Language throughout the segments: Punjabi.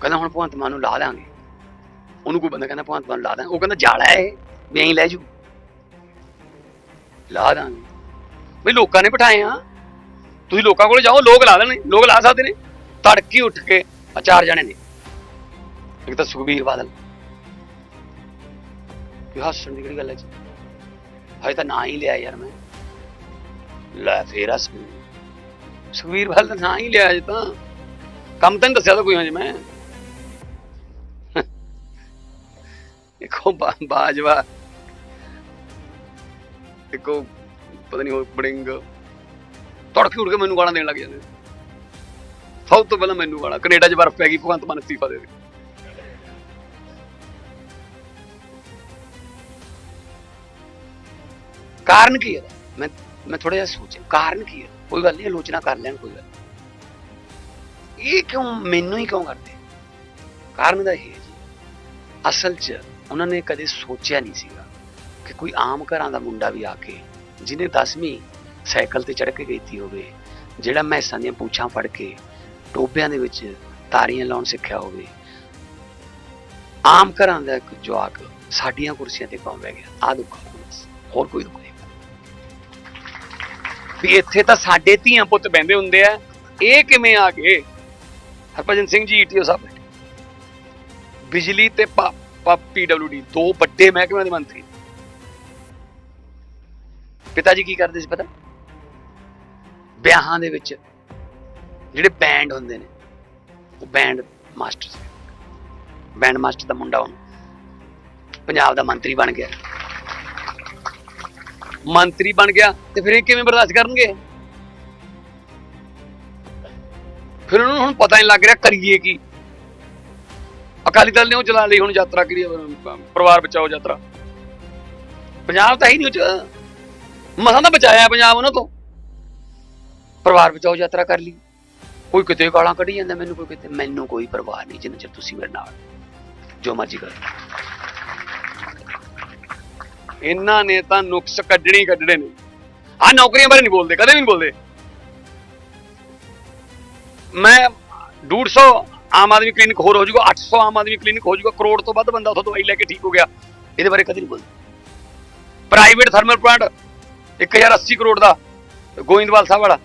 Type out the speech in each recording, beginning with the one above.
ਕਹਿੰਦਾ, ਹੁਣ ਭਗਵੰਤ ਮਾਨ ਨੂੰ ਲਾ ਦਾਂਗੇ। ਉਹਨੂੰ ਕੋਈ ਬੰਦਾ ਕਹਿੰਦਾ, ਭਗਵੰਤ ਮਾਨ ਨੂੰ ਲਾ ਦਾਂਗੇ। ਉਹ ਕਹਿੰਦਾ, ਜਾਲਾ ਹੈ ਇਹ ਵੀ ਐਂ ਲੈ ਜੂ। ਲਾ ਦਾਂਗੇ। ਬਈ ਲੋਕਾਂ ਨੇ ਬਿਠਾਏ ਆ। ਤੁਸੀਂ ਲੋਕਾਂ ਕੋਲ ਜਾਓ, ਲੋਕ ਲਾ ਦੇਣੇ ਲੋਕ ਲਾ ਸਕਦੇ ਨੇ। ਤੜਕੀ ਉੱਠ ਕੇ ਆ ਚਾਰ ਜਣੇ ਨੇ। ਇੱਕ ਤਾਂ ਸੁਖਬੀਰ ਬਾਦਲ। ਕਿ ਹੱਸਣ ਦੀ ਕਿਹੜੀ ਗੱਲ ਹੈ ਜੀ? ਹਜੇ ਤਾਂ ਨਾਂ ਹੀ ਲਿਆ ਯਾਰ ਮੈਂ। ਲੈ ਫੇਰ ਸੁਖਬੀਰ ਬਾਦਲ ਦਾ ਨਾਂ ਹੀ ਲਿਆ ਜੇ ਤਾਂ। ਕੰਮ ਤਾਂ ਨਹੀਂ ਦੱਸਿਆ ਤਾਂ ਕੋਈ ਹਜੇ ਮੈਂ। ਇੱਕੋ ਬਾ- ਬਾਜਵਾ। ਇੱਕੋ ਪਤਾ ਨਹੀਂ ਹੋਰ ਬੜਿੰਗ। ਤੜਕੇ ਉੱਠ ਕੇ ਮੈਨੂੰ ਗਾਲਾਂ ਦੇਣ ਲੱਗ ਜਾਂਦੇ ਸਭ ਤੋਂ ਪਹਿਲਾਂ ਮੈਨੂੰ ਗਾਲਾਂ। ਕੈਨੇਡਾ 'ਚ ਬਰਫ਼ ਪੈ ਗਈ, ਭਗਵੰਤ ਮਾਨ ਅਸਤੀਫਾ ਦੇ ਦੇ। ਕਾਰਨ ਕੀ ਹੈ? ਮੈਂ ਮੈਂ ਥੋੜਾ ਜਿਹਾ ਸੋਚਿਆ। ਕਾਰਨ ਕੀ ਹੈ? ਕੋਈ ਗੱਲ ਨਹੀਂ ਆਲੋਚਨਾ ਕਰ ਲੈਣ, ਕੋਈ ਗੱਲ ਨਹੀਂ। ਇਹ ਕਿਉਂ, ਮੈਨੂੰ ਹੀ ਕਿਉਂ ਕਰਦੇ? ਕਾਰਨ ਦਾ ਇਹ ਹੈ ਜੀ। ਅਸਲ 'ਚ ਉਹਨਾਂ ਨੇ ਕਦੇ ਸੋਚਿਆ ਨਹੀਂ ਸੀਗਾ ਕਿ ਕੋਈ ਆਮ ਘਰਾਂ ਦਾ ਮੁੰਡਾ ਵੀ ਆ ਕੇ ਜਿਹਨੇ 10ਵੀਂ ਸਾਈਕਲ ਤੇ ਚੜ੍ਹ ਕੇ ਗਈ ਹੋਵੇ ਜਿਹੜਾ ਮੈਸਾਂ ਦੀਆਂ ਪੂਛਾਂ ਫੜ ਕੇ ਟੋਬਿਆਂ ਦੇ ਵਿੱਚ ਤਾਰੀਆਂ ਲਾਉਣ ਸਿੱਖਿਆ ਹੋਵੇ। ਆਮ ਘਰਾਂ ਦਾ ਇੱਕ ਜਵਾਕ ਸਾਡੀਆਂ ਕੁਰਸੀਆਂ ਤੇ ਕਿਉਂ ਬਹਿ ਗਿਆ। ਆ ਦੁੱਖ ਬਸ, ਹੋਰ ਕੋਈ ਦੁੱਖ ਨਹੀਂ ਵੀ ਇੱਥੇ ਤਾਂ ਸਾਡੇ ਧੀਆਂ ਪੁੱਤ ਬਹਿੰਦੇ ਹੁੰਦੇ ਆ ਇਹ ਕਿਵੇਂ ਆ ਗਏ? ਹਰਭਜਨ ਸਿੰਘ ਜੀ ਈਟੀਓ ਸਾਹਿਬ ਬੈਠੇ। ਬਿਜਲੀ ਤੇ ਪੀਡਬਲਯੂਡੀ ਦੋ ਵੱਡੇ ਮਹਿਕਮਿਆਂ ਦੇ ਮੰਤਰੀ। ਪਿਤਾ ਜੀ ਕੀ ਕਰਦੇ ਸੀ ਪਤਾ? ਵਿਆਹਾਂ ਦੇ ਵਿੱਚ ਜਿਹੜੇ ਬੈਂਡ ਹੁੰਦੇ ਨੇ, ਉਹ ਬੈਂਡ ਮਾਸਟਰ ਸੀ ਬੈਂਡ ਮਾਸਟਰ ਦਾ ਮੁੰਡਾ ਹੁਣ ਪੰਜਾਬ ਦਾ ਮੰਤਰੀ ਬਣ ਗਿਆ। ਮੰਤਰੀ ਬਣ ਗਿਆ ਤੇ ਫਿਰ ਇਹ ਕਿਵੇਂ ਬਰਦਾਸ਼ਤ ਕਰਨਗੇ? ਫਿਰ ਉਹਨਾਂ ਨੂੰ ਹੁਣ ਪਤਾ ਨਹੀਂ ਲੱਗ ਰਿਹਾ ਕਰੀਏ ਕੀ। ਅਕਾਲੀ ਦਲ ਨੇ ਉਹ ਚਲਾ ਲਈ ਹੁਣ ਯਾਤਰਾ ਕਰੀ ਪਰਿਵਾਰ ਬਚਾਓ ਯਾਤਰਾ। ਪੰਜਾਬ ਤਾਂ ਹੀ ਨਹੀਂ ਉਹ ਮਸਾਂ ਤਾਂ ਬਚਾਇਆ ਪੰਜਾਬ ਉਹਨਾਂ ਤੋਂ। ਪਰਿਵਾਰ ਬਚਾਓ ਯਾਤਰਾ ਕਰ ਲਈ। ਕੋਈ ਕਿਤੇ ਗਾਲਾਂ ਕੱਢੀ ਜਾਂਦਾ ਮੈਨੂੰ, ਕੋਈ ਕਿਤੇ, ਮੈਨੂੰ ਕੋਈ ਪਰਵਾਹ ਨਹੀਂ ਜਿੰਨਾ ਚਿਰ ਤੁਸੀਂ ਮੇਰੇ ਨਾਲ। ਜੋ ਮਰਜ਼ੀ ਕਰੋ। ਇਹਨਾਂ ਨੇ ਤਾਂ ਨੁਕਸ ਕੱਢਣੇ ਕੱਢਣੇ ਨੇ। ਆ ਨੌਕਰੀਆਂ ਬਾਰੇ ਨਹੀਂ ਬੋਲਦੇ, ਕਦੇ ਵੀ ਨਹੀਂ ਬੋਲਦੇ। ਮੈਂ 150 ਆਮ ਆਦਮੀ ਕਲੀਨਿਕ ਹੋਰ ਹੋ ਜਾਊਗਾ 800 ਆਮ ਆਦਮੀ ਕਲੀਨਿਕ ਹੋ ਜਾਊਗਾ, ਕਰੋੜ ਤੋਂ ਵੱਧ ਬੰਦਾ ਉੱਥੋਂ ਦਵਾਈ ਲੈ ਕੇ ਠੀਕ ਹੋ ਗਿਆ। ਇਹਦੇ ਬਾਰੇ ਕਦੇ ਨਹੀਂ ਬੋਲਦੇ ਪ੍ਰਾਈਵੇਟ ਥਰਮਲ ਪਲਾਂਟ 1080 ਕਰੋੜ ਦਾ, ਗੋਇੰਦਵਾਲ ਸਾਹਿਬ ਵਾਲਾ,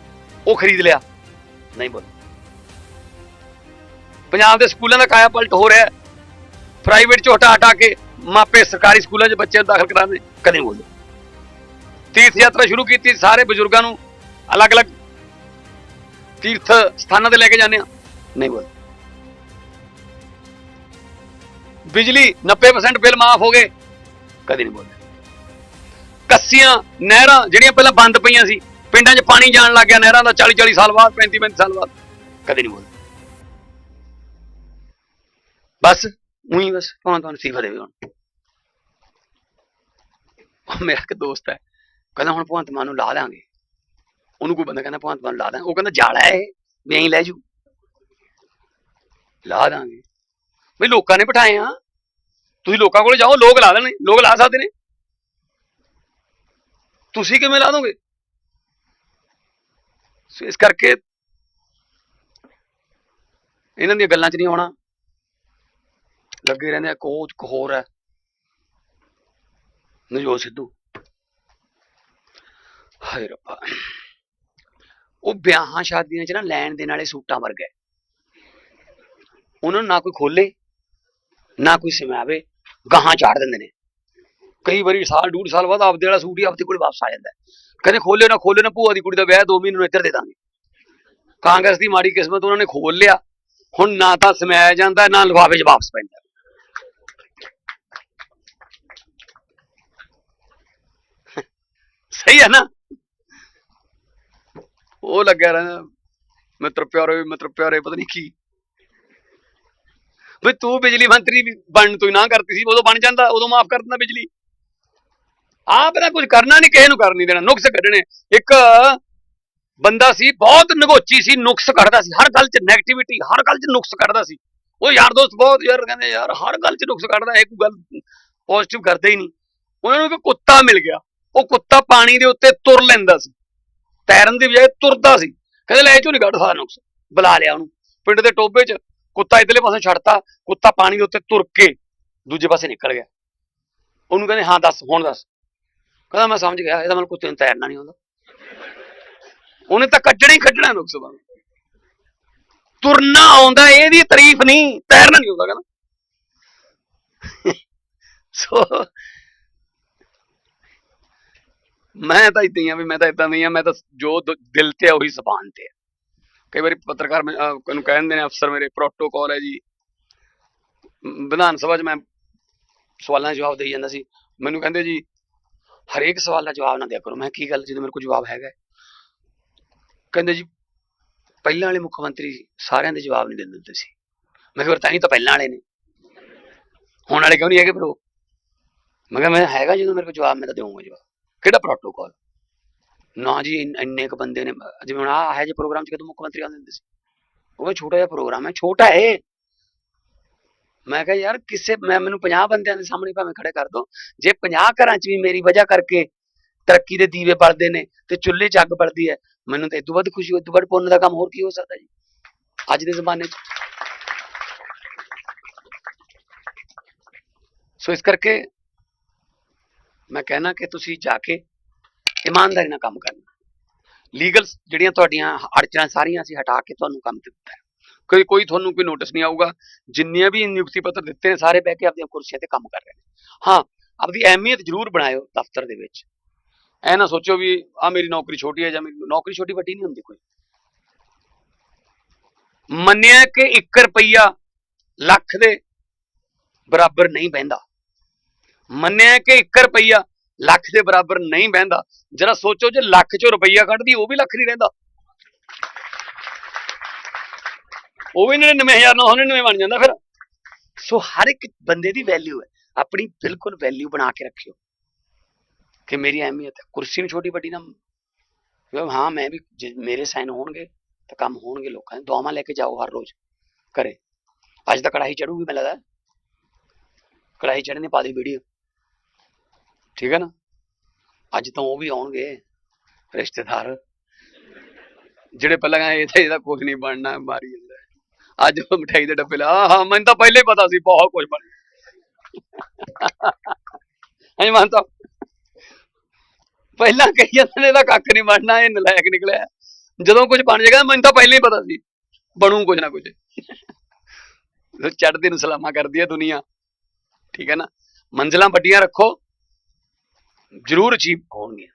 ਉਹ ਖਰੀਦ ਲਿਆ। ਨਹੀਂ ਬੋਲ ਪੰਜਾਬ ਦੇ ਸਕੂਲਾਂ ਦਾ ਕਾਇਆ ਪਲਟ ਹੋ ਰਿਹਾ ਪ੍ਰਾਈਵੇਟ 'ਚੋਂ ਹਟਾ ਹਟਾ ਕੇ ਮਾਪੇ ਸਰਕਾਰੀ ਸਕੂਲਾਂ 'ਚ ਬੱਚਿਆਂ ਨੂੰ ਦਾਖਲ ਕਰਾਉਂਦੇ, ਕਦੇ ਨਹੀਂ ਬੋਲਦੇ ਤੀਰਥ ਯਾਤਰਾ ਸ਼ੁਰੂ ਕੀਤੀ ਸਾਰੇ ਬਜ਼ੁਰਗਾਂ ਨੂੰ, ਅਲੱਗ-ਅਲੱਗ ਤੀਰਥ ਸਥਾਨਾਂ ਤੇ ਲੈ ਕੇ ਜਾਂਦੇ ਆ ਨਹੀਂ ਬੋਲ ਬਿਜਲੀ 90% ਬਿੱਲ ਮਾਫ ਹੋ ਗਏ। ਕਦੇ ਨਹੀਂ ਬੋਲਦੇ ਕੱਸੀਆਂ, ਨਹਿਰਾਂ ਜਿਹੜੀਆਂ ਪਹਿਲਾਂ ਬੰਦ ਪਈਆਂ ਸੀ, ਪਿੰਡਾਂ 'ਚ ਪਾਣੀ ਜਾਣ ਲੱਗ ਗਿਆ, ਨਹਿਰਾਂ ਦਾ 40 40 ਸਾਲ ਬਾਅਦ 35 35 ਸਾਲ ਬਾਅਦ। ਕਦੇ ਨਹੀਂ ਬੋਲਦੇ ਬਸ, ਉਹੀ ਬਸ, ਭਾਵੇਂ ਤੁਹਾਨੂੰ ਸੀਫਾ ਦੇਵੇ ਹੁਣ। ਮੇਰਾ ਇੱਕ ਦੋਸਤ ਹੈ, ਕਹਿੰਦਾ ਹੁਣ ਭਗਵੰਤ ਮਾਨ ਨੂੰ ਲਾ ਲਾਂਗੇ। ਉਹਨੂੰ ਕੋਈ ਬੰਦਾ ਕਹਿੰਦਾ ਭਗਵੰਤ ਮਾਨ ਨੂੰ ਲਾ ਦਾਂਗੇ। ਉਹ ਕਹਿੰਦਾ ਜਾਲਾ ਹੈ ਇਹ ਵੀ ਐਂ ਲੈ ਜੂ। ਲਾ ਦਾਂਗੇ। ਬਈ ਲੋਕਾਂ ਨੇ ਬਿਠਾਏ ਆ। ਤੁਸੀਂ ਲੋਕਾਂ ਕੋਲ ਜਾਓ, ਲੋਕ ਲਾ ਦੇਣੇ ਲੋਕ ਲਾ ਸਕਦੇ ਨੇ। ਤੁਸੀਂ ਕਿਵੇਂ ਲਾ ਦੋਗੇ? ਸੋ, ਇਸ ਕਰਕੇ ਇਹਨਾਂ ਦੀਆਂ ਗੱਲਾਂ 'ਚ ਨਹੀਂ ਆਉਣਾ। ਲੱਗੇ ਰਹਿੰਦੇ ਆ, ਕੋਚ ਇੱਕ ਹੈ। ਨਜੋਤ ਸਿੱਧੂ। ਹਾਏ ਰੱਬਾ। ਉਹ ਵਿਆਹਾਂ ਸ਼ਾਦੀਆਂ 'ਚ ਨਾ ਲੈਣ ਦੇਣ ਵਾਲੇ ਸੂਟਾਂ ਵਰਗਾ ਉਹਨਾਂ ਨੂੰ ਨਾ ਕੋਈ ਖੋਲੇ। ਨਾ ਕੋਈ ਸਮਾਵੇ ਗਾਹਾਂ ਚਾੜ ਦਿੰਦੇ ਨੇ। ਕਈ ਵਾਰੀ ਸਾਲ, ਡੂਢ ਸਾਲ ਬਾਅਦ ਆਪਦੇ ਵਾਲਾ ਸੂਟ ਹੀ ਆਪਦੇ ਕੋਲ ਵਾਪਸ ਆ ਜਾਂਦਾ ਹੈ। ਕਹਿੰਦੇ ਖੋਲੇ ਨਾ ਖੋਲੇ ਨਾ, ਭੂਆ ਦੀ ਕੁੜੀ ਦਾ ਵਿਆਹ 2 ਮਹੀਨੇ ਨੂੰ ਇੱਧਰ ਦੇ ਦਾਂਗੇ। ਕਾਂਗਰਸ ਦੀ ਮਾੜੀ ਕਿਸਮਤ ਉਹਨਾਂ ਨੇ ਖੋਲ ਲਿਆ। ਹੁਣ ਨਾ ਤਾਂ ਸਮਾਇਆ ਜਾਂਦਾ, ਨਾ ਲਿਫਾਫੇ 'ਚ ਵਾਪਸ ਪੈਂਦਾ। ਸਹੀ ਹੈ ਨਾ? ਉਹ ਲੱਗਿਆ ਰਹਿੰਦਾ, ਮਿੱਤਰ ਪਿਆਰੇ ਮਿੱਤਰ ਪਿਆਰੇ, ਪਤਾ ਨਹੀਂ ਕੀ। ਵੀ ਤੂੰ ਬਿਜਲੀ ਮੰਤਰੀ ਵੀ ਬਣਨ ਤੋਂ ਹੀ ਨਾ ਕਰਤੀ ਸੀ, ਉਦੋਂ ਬਣ ਜਾਂਦਾ, ਉਦੋਂ ਮਾਫ ਕਰ ਦਿੰਦਾ ਬਿਜਲੀ। ਆਪ ਨਾ ਕੁਝ ਕਰਨਾ ਨਹੀਂ ਕਿਸੇ ਨੂੰ ਕਰ ਨਹੀਂ ਦੇਣਾ, ਨੁਕਸ ਕੱਢਣੇ। ਇੱਕ ਬੰਦਾ ਸੀ, ਬਹੁਤ ਨਗੋਚੀ ਸੀ, ਨੁਕਸ ਕੱਢਦਾ ਸੀ, ਹਰ ਗੱਲ 'ਚ 네ਗੇਟਿਵਿਟੀ ਹਰ ਗੱਲ 'ਚ ਨੁਕਸ ਕੱਢਦਾ ਸੀ। ਉਹ ਯਾਰ ਦੋਸਤ ਬਹੁਤ ਯਾਰ, ਕਹਿੰਦੇ ਯਾਰ ਹਰ ਗੱਲ 'ਚ ਨੁਕਸ ਕੱਢਦਾ, ਇਹ ਕੋਈ ਗੱਲ ਪੋਜ਼ਿਟਿਵ ਕਰਦਾ ਹੀ ਨਹੀਂ ਉਹਨਾਂ ਨੂੰ ਇੱਕ ਕੁੱਤਾ ਮਿਲ ਗਿਆ, ਉਹ ਕੁੱਤਾ ਪਾਣੀ ਦੇ ਉੱਤੇ ਤੁਰ ਲੈਂਦਾ ਸੀ। ਤੈਰਨ ਦੀ ਬਜਾਏ ਤੁਰਦਾ ਸੀ। ਕਹਿੰਦੇ ਲੈ ਇਹ ਚੋਂ ਨਹੀਂ ਕੱਢ ਸਾਰਾ ਨੁਕਸ, ਬੁਲਾ ਲਿਆ ਉਹਨੂੰ। ਪਿੰਡ ਦੇ ਟੋਬੇ 'ਚ ਕੁੱਤਾ ਇਧਰਲੇ ਪਾਸੇ ਛੱਡਤਾ, ਕੁੱਤਾ ਪਾਣੀ ਦੇ ਉੱਤੇ ਤੁਰ ਕੇ ਦੂਜੇ ਪਾਸੇ ਨਿਕਲ ਗਿਆ। ਉਹਨੂੰ ਕਹਿੰਦੇ, ਹਾਂ ਦੱਸ, ਹੁਣ ਦੱਸ। ਕਹਿੰਦਾ, ਮੈਂ ਸਮਝ ਗਿਆ, ਇਹਦਾ ਮਤਲਬ ਕੁੱਤੇ ਨੂੰ ਤੈਰਨਾ ਨਹੀਂ ਆਉਂਦਾ। ਉਹਨੇ ਤਾਂ ਕੱਢਣਾ ਹੀ ਕੱਢਣਾ ਨੁਕਸ ਨੂੰ। ਤੁਰਨਾ ਆਉਂਦਾ, ਇਹਦੀ ਤਾਰੀਫ ਨਹੀਂ, ਤੈਰਨਾ ਨਹੀਂ ਆਉਂਦਾ, ਕਹਿੰਦਾ। ਸੋ ਮੈਂ ਤਾਂ ਇਦਾਂ ਹੀ ਆ ਵੀ ਮੈਂ ਤਾਂ ਇਦਾਂ ਨਹੀਂ ਆ, ਮੈਂ ਤਾਂ ਜੋ ਦਿਲ ਤੇ ਆ ਉਹੀ ਜ਼ਬਾਨ ਤੇ ਆ। ਕਈ ਵਾਰੀ ਪੱਤਰਕਾਰ ਮੈਂ- ਅਹ ਨੂੰ ਨੇ ਅਫਸਰ ਮੇਰੇ ਪ੍ਰੋਟੋਕਾਲ ਹੈ ਜੀ। ਵਿਧਾਨ ਸਭਾ 'ਚ ਮੈਂ ਸਵਾਲਾਂ ਦਾ ਜਵਾਬ ਦੇਈ ਜਾਂਦਾ ਸੀ। ਮੈਨੂੰ ਕਹਿੰਦੇ ਜੀ ਹਰੇਕ ਸਵਾਲ ਦਾ ਜਵਾਬ ਨਾ ਦਿਆ ਕਰੋ। ਮੈਂ ਕਿਹਾ, ਕੀ ਗੱਲ ਜਦੋਂ ਮੇਰੇ ਕੋਲ ਜਵਾਬ ਹੈਗਾ ਕਹਿੰਦੇ ਜੀ ਪਹਿਲਾਂ ਵਾਲੇ ਮੁੱਖ ਮੰਤਰੀ ਸਾਰਿਆਂ ਦੇ ਜਵਾਬ ਨਹੀਂ ਦਿੰਦੇ ਹੁੰਦੇ ਸੀ। ਮੈਂ ਕਿਹਾ ਤਾਂ ਹੀ ਤਾਂ ਪਹਿਲਾਂ ਵਾਲੇ ਨੇ। ਹੁਣ ਵਾਲੇ ਕਿਉਂ ਨਹੀਂ ਹੈਗੇ ਬਰੋ ਮੈਂ ਕਿਹਾ ਮੈਂ ਹੈਗਾ ਜਦੋਂ ਮੇਰੇ ਕੋਲ ਜਵਾਬ ਮੈਂ ਤਾਂ ਦੇਵਾਂਗਾ ਜਵਾਬ। ਕਿਹੜਾ ਪ੍ਰੋਟੋਕਾਲ ਨਾ ਜੀ, ਇੰਨੇ ਕ ਬੰਦੇ ਨੇ, ਜਿਵੇਂ ਹੁਣ ਆਹ ਹੈ ਜੇ ਪ੍ਰੋਗਰਾਮ ਚ ਕਦੋਂ ਮੁੱਖ ਮੰਤਰੀ ਆਉਂਦੇ ਹੁੰਦੇ ਸੀ। ਉਹ ਛੋਟਾ ਜਿਹਾ ਪ੍ਰੋਗਰਾਮ ਹੈ, ਛੋਟਾ ਹੈ ਮੈਂ ਕਿਹਾ ਯਾਰ, ਕਿਸੇ, ਮੈਂ, ਮੈਨੂੰ 50 ਬੰਦਿਆਂ ਦੇ ਸਾਹਮਣੇ ਭਾਵੇਂ ਖੜੇ ਕਰ ਦੋ। ਜੇ 50 ਘਰਾਂ 'ਚ ਵੀ ਮੇਰੀ ਵਜ੍ਹਾ ਕਰਕੇ ਤਰੱਕੀ ਦੇ ਦੀਵੇ ਬਲਦੇ ਨੇ ਤੇ ਚੁੱਲ੍ਹੇ 'ਚ ਅੱਗ ਬਲਦੀ ਹੈ, ਮੈਨੂੰ ਤਾਂ ਇਦੋਂ ਵੱਧ ਖੁਸ਼ੀ ਇਦੋਂ ਵੱਧ ਪੁੰਨ ਦਾ ਕੰਮ ਹੋਰ ਕੀ ਹੋ ਸਕਦਾ ਜੀ? ਅੱਜ ਦੇ ਜ਼ਮਾਨੇ 'ਚ। ਸੋ ਇਸ ਕਰਕੇ ਮੈਂ ਕਹਿਣਾ ਕਿ ਤੁਸੀਂ ਜਾ ਕੇ ਇਮਾਨਦਾਰੀ ਨਾਲ ਕੰਮ ਕਰਨਾ। ਲੀਗਲ ਜਿਹੜੀਆਂ ਤੁਹਾਡੀਆਂ ਅੜਚਣਾਂ ਸਾਰੀਆਂ ਅਸੀਂ ਹਟਾ ਕੇ ਤੁਹਾਨੂੰ ਕੰਮ ਦਿੱਤਾ। ਹੈ ਕੋਈ ਕੋਈ ਤੁਹਾਨੂੰ ਕੋਈ ਨੋਟਿਸ ਨਹੀਂ ਆਊਗਾ। ਜਿੰਨੀਆਂ ਵੀ ਨਿਯੁਕਤੀ ਪੱਤਰ ਦਿੱਤੇ ਨੇ, ਸਾਰੇ ਬਹਿ ਕੇ ਆਪਣੀਆਂ ਕੁਰਸੀਆਂ ਤੇ ਕੰਮ ਕਰ ਰਹੇ ਨੇ। ਹਾਂ, ਆਪਦੀ ਅਹਿਮੀਅਤ ਜ਼ਰੂਰ ਬਣਾਇਓ ਦਫ਼ਤਰ ਦੇ ਵਿੱਚ। ਐ ਨਾ ਸੋਚੋ ਵੀ ਆ ਮੇਰੀ ਨੌਕਰੀ ਛੋਟੀ ਹੈ ਜਾਂ ਮੇਰੀ ਨੌਕਰੀ ਛੋਟੀ ਵੱਡੀ ਨਹੀਂ ਹੁੰਦੀ ਕੋਈ। ਮੰਨਿਆ ਕਿ 1 ਰੁਪਈਆ ਲੱਖ ਦੇ ਬਰਾਬਰ ਨਹੀਂ ਬਹਿੰਦਾ। ਮੰਨਿਆ ਕਿ 1 ਰੁਪਈਆ ਲੱਖ ਦੇ ਬਰਾਬਰ ਨਹੀਂ ਬਹਿੰਦਾ ਜਰਾ ਸੋਚੋ ਜੇ ਲੱਖ ਚੋਂ ਰੁਪਈਆ ਕੱਢਦੀ ਉਹ ਵੀ ਲੱਖ ਨਹੀਂ ਰਹਿੰਦਾ ਉਹ ਵੀ 99999 ਬਣ ਜਾਂਦਾ ਫਿਰ ਸੋ ਹਰ ਇੱਕ ਬੰਦੇ ਦੀ ਵੈਲਿਊ ਹੈ ਆਪਣੀ ਬਿਲਕੁਲ ਵੈਲਿਊ ਬਣਾ ਕੇ ਰੱਖਿਓ ਕਿ ਮੇਰੀ ਅਹਿਮੀਅਤ ਹੈ ਕੁਰਸੀ ਨੂੰ ਛੋਟੀ ਵੱਡੀ ਨਾ ਵੀ ਹਾਂ ਮੈਂ ਵੀ ਜੇ ਮੇਰੇ ਸਾਈਨ ਹੋਣਗੇ ਤਾਂ ਕੰਮ ਹੋਣਗੇ ਲੋਕਾਂ ਦੇ ਦੁਆਵਾਂ ਲੈ ਕੇ ਜਾਓ ਹਰ ਰੋਜ਼ ਕਰੇ ਅੱਜ ਤਾਂ ਕੜਾਹੀ ਚੜੂਗੀ ਮੈਨੂੰ ਲੱਗਦਾ ਕੜਾਹੀ ਚੜ੍ਹਨੇ ਪਾ ਦੀ ਵੀਡੀਓ ਠੀਕ ਹੈ ਨਾ? ਅੱਜ ਤਾਂ ਉਹ ਵੀ ਆਉਣਗੇ, ਰਿਸ਼ਤੇਦਾਰ। ਜਿਹੜੇ ਪਹਿਲਾਂ ਕਹਿੰਦੇ ਇਹ ਤਾਂ ਇਹਦਾ ਕੁਝ ਨਹੀਂ ਬਣਨਾ, ਮਾਰੀ ਜਾਂਦਾ। ਅੱਜ ਉਹ ਮਠਾਈ ਦੇ ਡੱਬੇ ਲਾ ਹਾਂ, ਮੈਨੂੰ ਤਾਂ ਪਹਿਲੇ ਪਤਾ ਸੀ, ਬਹੁਤ ਕੁਝ ਬਣ ਹਾਂ ਮਨ ਤਾਂ ਪਹਿਲਾਂ ਕਹੀ ਜਾਂਦੇ ਨੇ, ਇਹਦਾ ਕੱਖ ਨਹੀਂ ਬਣਨਾ, ਇਹ ਨਲਾਇਕ ਨਿਕਲਿਆ। ਜਦੋਂ ਕੁਝ ਬਣ ਜਾਏਗਾ, ਮੈਨੂੰ ਤਾਂ ਪਹਿਲਾਂ ਹੀ ਪਤਾ ਸੀ, ਬਣੂ ਕੁਝ ਨਾ ਕੁਝ ਚੜ੍ਹਦੇ ਨੂੰ ਸਲਾਮਾ ਕਰਦੀ ਹੈ ਦੁਨੀਆ। ਠੀਕ ਹੈ ਨਾ? ਮੰਜ਼ਲਾਂ ਵੱਡੀਆਂ ਰੱਖੋ। ਜ਼ਰੂਰ ਅਚੀਵ ਹੋਣਗੀਆਂ।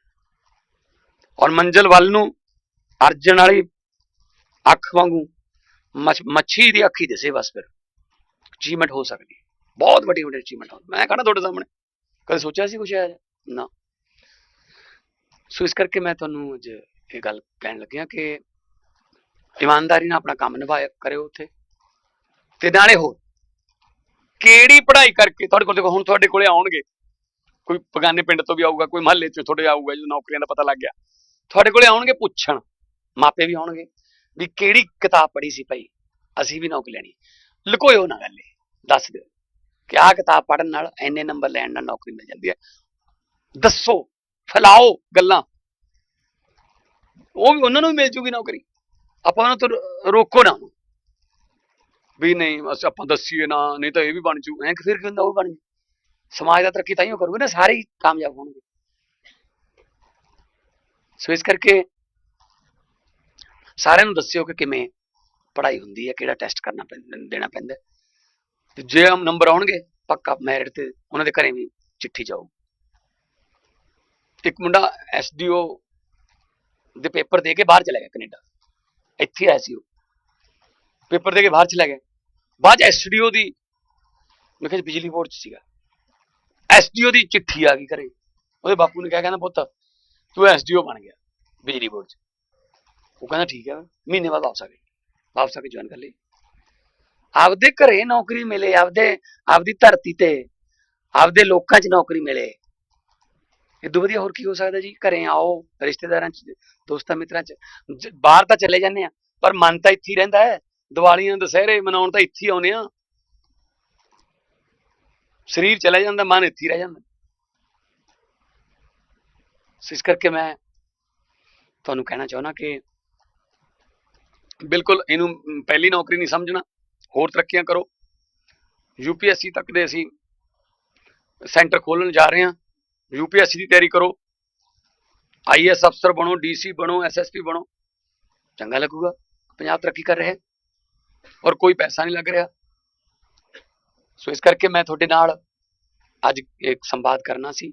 ਔਰ ਮੰਜ਼ਲ ਵੱਲ ਨੂੰ ਅਰਜਨ ਵਾਲੀ ਅੱਖ ਵਾਂਗੂ ਮੱਛ- ਮੱਛੀ ਦੀ ਅੱਖੀ ਦਿਸੇ ਬਸ ਫਿਰ। ਅਚੀਵਮੈਂਟ ਹੋ ਸਕਦੀ ਹੈ। ਬਹੁਤ ਵੱਡੀ ਵੱਡੀ ਅਚੀਵਮੈਂਟ ਹੋ ਮੈਂ ਕਹਣਾ ਤੁਹਾਡੇ ਸਾਹਮਣੇ। ਕਦੇ ਸੋਚਿਆ ਸੀ ਕੁਛ ਆਇਆ ਨਾ। ਸੋ ਇਸ ਕਰਕੇ ਮੈਂ ਤੁਹਾਨੂੰ ਅੱਜ ਇਹ ਗੱਲ ਕਹਿਣ ਲੱਗਿਆ ਕਿ ਇਮਾਨਦਾਰੀ ਨਾਲ ਆਪਣਾ ਕੰਮ ਨਿਭਾਇਆ ਕਰਿਓ ਉੱਥੇ। ਤੇ ਨਾਲੇ ਹੋਰ, ਕਿਹੜੀ ਪੜ੍ਹਾਈ ਕਰਕੇ ਤੁਹਾਡੇ ਕੋਲ ਦੇਖੋ, ਹੁਣ ਤੁਹਾਡੇ ਕੋਲੇ ਆਉਣਗੇ। ਕੋਈ ਪਗਾਨੇ ਪਿੰਡ ਤੋਂ ਵੀ ਆਊਗਾ, ਕੋਈ ਮਹੱਲੇ ਚੋਂ ਤੁਹਾਡੇ ਆਊਗਾ, ਜਦੋਂ ਨੌਕਰੀਆਂ ਦਾ ਪਤਾ ਲੱਗ ਗਿਆ। ਤੁਹਾਡੇ ਕੋਲੇ ਆਉਣਗੇ ਪੁੱਛਣ। ਮਾਪੇ ਵੀ ਆਉਣਗੇ ਵੀ ਕਿਹੜੀ ਕਿਤਾਬ ਪੜ੍ਹੀ ਸੀ ਭਾਈ? ਅਸੀਂ ਵੀ ਨੌਕਰੀ ਲੈਣੀ। ਲੁਕੋਇਓ ਨਾ ਗੱਲ ਇਹ। ਦੱਸ ਦਿਓ ਕਿ ਆਹ ਕਿਤਾਬ ਪੜ੍ਹਨ ਨਾਲ ਇੰਨੇ ਨੰਬਰ ਲੈਣ ਨਾਲ ਨੌਕਰੀ ਮਿਲ ਜਾਂਦੀ ਹੈ। ਦੱਸੋ, ਫੈਲਾਓ ਗੱਲਾਂ। ਉਹ ਵੀ ਉਹਨਾਂ ਨੂੰ ਵੀ ਮਿਲ ਜੂਗੀ ਨੌਕਰੀ। ਆਪਾਂ ਉਹਨਾਂ ਤੋਂ ਰੋਕੋ ਨਾ। ਵੀ ਨਹੀਂ, ਅਸੀਂ ਆਪਾਂ ਦੱਸੀਏ ਨਾ, ਨਹੀਂ ਤਾਂ ਇਹ ਵੀ ਬਣ ਜੂ। ਐਂ ਫਿਰ ਕੀ ਹੁੰਦਾ ਉਹ ਬਣ ਜੂ? ਸਮਾਜ ਦਾ ਤਰੱਕੀ ਤਾਂ ਹੀ ਕਰੂਗੇ ਨਾ, ਸਾਰੇ ਹੀ ਕਾਮਯਾਬ ਹੋਣਗੇ। ਸੋ ਇਸ ਕਰਕੇ ਸਾਰਿਆਂ ਨੂੰ ਦੱਸਿਓ ਕਿ ਕਿਵੇਂ ਪੜ੍ਹਾਈ ਹੁੰਦੀ ਹੈ, ਕਿਹੜਾ ਟੈਸਟ ਕਰਨਾ ਪੈਂਦਾ ਦੇਣਾ ਪੈਂਦਾ ਤੇ ਜੇ ਹਮ ਨੰਬਰ ਆਉਣਗੇ, ਪੱਕਾ ਮੈਰਿਟ ਤੇ ਉਹਨਾਂ ਦੇ ਘਰੇ ਵੀ ਚਿੱਠੀ ਜਾਊ। ਇੱਕ ਮੁੰਡਾ ਐਸਡੀਓ ਦੇ ਪੇਪਰ ਦੇ ਕੇ ਬਾਹਰ ਚਲਾ ਗਿਆ ਕੈਨੇਡਾ। ਇੱਥੇ ਆਇਆ ਸੀ ਉਹ। ਪੇਪਰ ਦੇ ਕੇ ਬਾਹਰ ਚਲਾ ਗਿਆ। ਬਾਅਦ ਐਸਡੀਓ ਦੀ, ਮੈਂ ਕਿਹਾ ਬਿਜਲੀ ਬੋਰਡ ਚ ਸੀਗਾ। ਐਸਡੀਓ ਦੀ ਚਿੱਠੀ ਆ ਗਈ ਘਰੇ। ਉਹਦੇ ਬਾਪੂ ਨੇ ਕਿਹਾ, ਕਹਿੰਦਾ, ਪੁੱਤ, ਤੂੰ ਐਸਡੀਓ ਬਣ ਗਿਆ ਬਿਜਲੀ ਬੋਰਡ ਚ। ਉਹ ਕਹਿੰਦਾ, ਠੀਕ ਹੈ, ਮਹੀਨੇ ਬਾਅਦ ਵਾਪਸ ਆ ਗਏ ਵਾਪਸ ਆ ਕੇ ਜੁਆਇਨ ਕਰ ਲਈ। ਆਪਦੇ ਘਰੇ ਨੌਕਰੀ ਮਿਲੇ, ਆਪਦੇ, ਆਪਦੀ ਧਰਤੀ ਤੇ, ਆਪਦੇ ਲੋਕਾਂ 'ਚ ਨੌਕਰੀ ਮਿਲੇ। ਇਦੋਂ ਵਧੀਆ ਹੋਰ ਕੀ ਹੋ ਸਕਦਾ ਜੀ? ਘਰੇ ਆਓ, ਰਿਸ਼ਤੇਦਾਰਾਂ 'ਚ, ਦੋਸਤਾਂ ਮਿੱਤਰਾਂ 'ਚ। ਬਾਹਰ ਤਾਂ ਚਲੇ ਜਾਂਦੇ ਆ, ਪਰ ਮਨ ਤਾਂ ਇੱਥੇ ਹੀ ਰਹਿੰਦਾ ਹੈ। ਦੀਵਾਲੀਆਂ, ਦੁਸਹਿਰੇ ਮਨਾਉਣ ਤਾਂ ਇੱਥੇ ਹੀ ਆਉਨੇ ਆ। ਸਰੀਰ ਚਲਾ ਜਾਂਦਾ, ਮਨ ਇੱਥੇ ਰਹਿ ਜਾਂਦਾ। ਇਸ ਕਰਕੇ ਮੈਂ ਤੁਹਾਨੂੰ ਕਹਿਣਾ ਚਾਹੁੰਦਾ ਕਿ ਬਿਲਕੁਲ ਇਹਨੂੰ ਪਹਿਲੀ ਨੌਕਰੀ ਨਹੀਂ ਸਮਝਣਾ, ਹੋਰ ਤਰੱਕੀਆਂ ਕਰੋ। ਯੂਪੀਐਸਸੀ ਤੱਕ ਦੇ ਅਸੀਂ ਸੈਂਟਰ ਖੋਲਣ ਜਾ ਰਹੇ ਹਾਂ। ਯੂਪੀਐਸਸੀ ਦੀ ਤਿਆਰੀ ਕਰੋ। ਆਈਐਸ ਅਫਸਰ ਬਣੋ ਡੀਸੀ ਬਣੋ ਐਸਐਸਪੀ ਬਣੋ। ਚੰਗਾ ਲੱਗੂਗਾ ਪੰਜਾਬ ਤਰੱਕੀ ਕਰ ਰਿਹਾ। ਹੈ ਔਰ ਕੋਈ ਪੈਸਾ ਨਹੀਂ ਲੱਗ ਰਿਹਾ। ਸੋ ਇਸ ਕਰਕੇ ਮੈਂ ਤੁਹਾਡੇ ਨਾਲ ਅੱਜ ਇੱਕ ਸੰਵਾਦ ਕਰਨਾ ਸੀ।